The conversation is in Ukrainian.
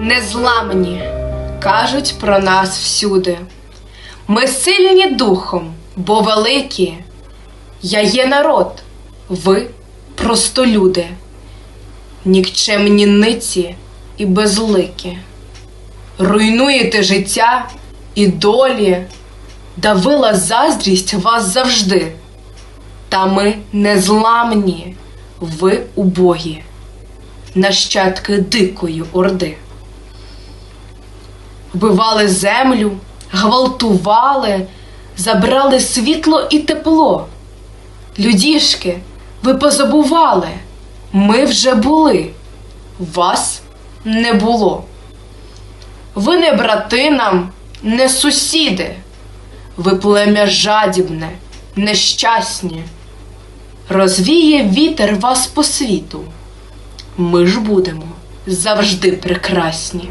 незламні, кажуть про нас всюди. Ми сильні духом, бо великі. Я є народ, ви простолюди, нікчемні ниці і безликі. Руйнуєте життя і долі, давила заздрість вас завжди. Та ми незламні, ви убогі, нащадки дикої орди. Вбивали землю, гвалтували, забрали світло і тепло. Людішки, ви позабували, ми вже були, вас не було. Ви не брати нам, не сусіди, ви плем'я жадібне, нещасні. Розвіє вітер вас по світу. Ми ж будемо завжди прекрасні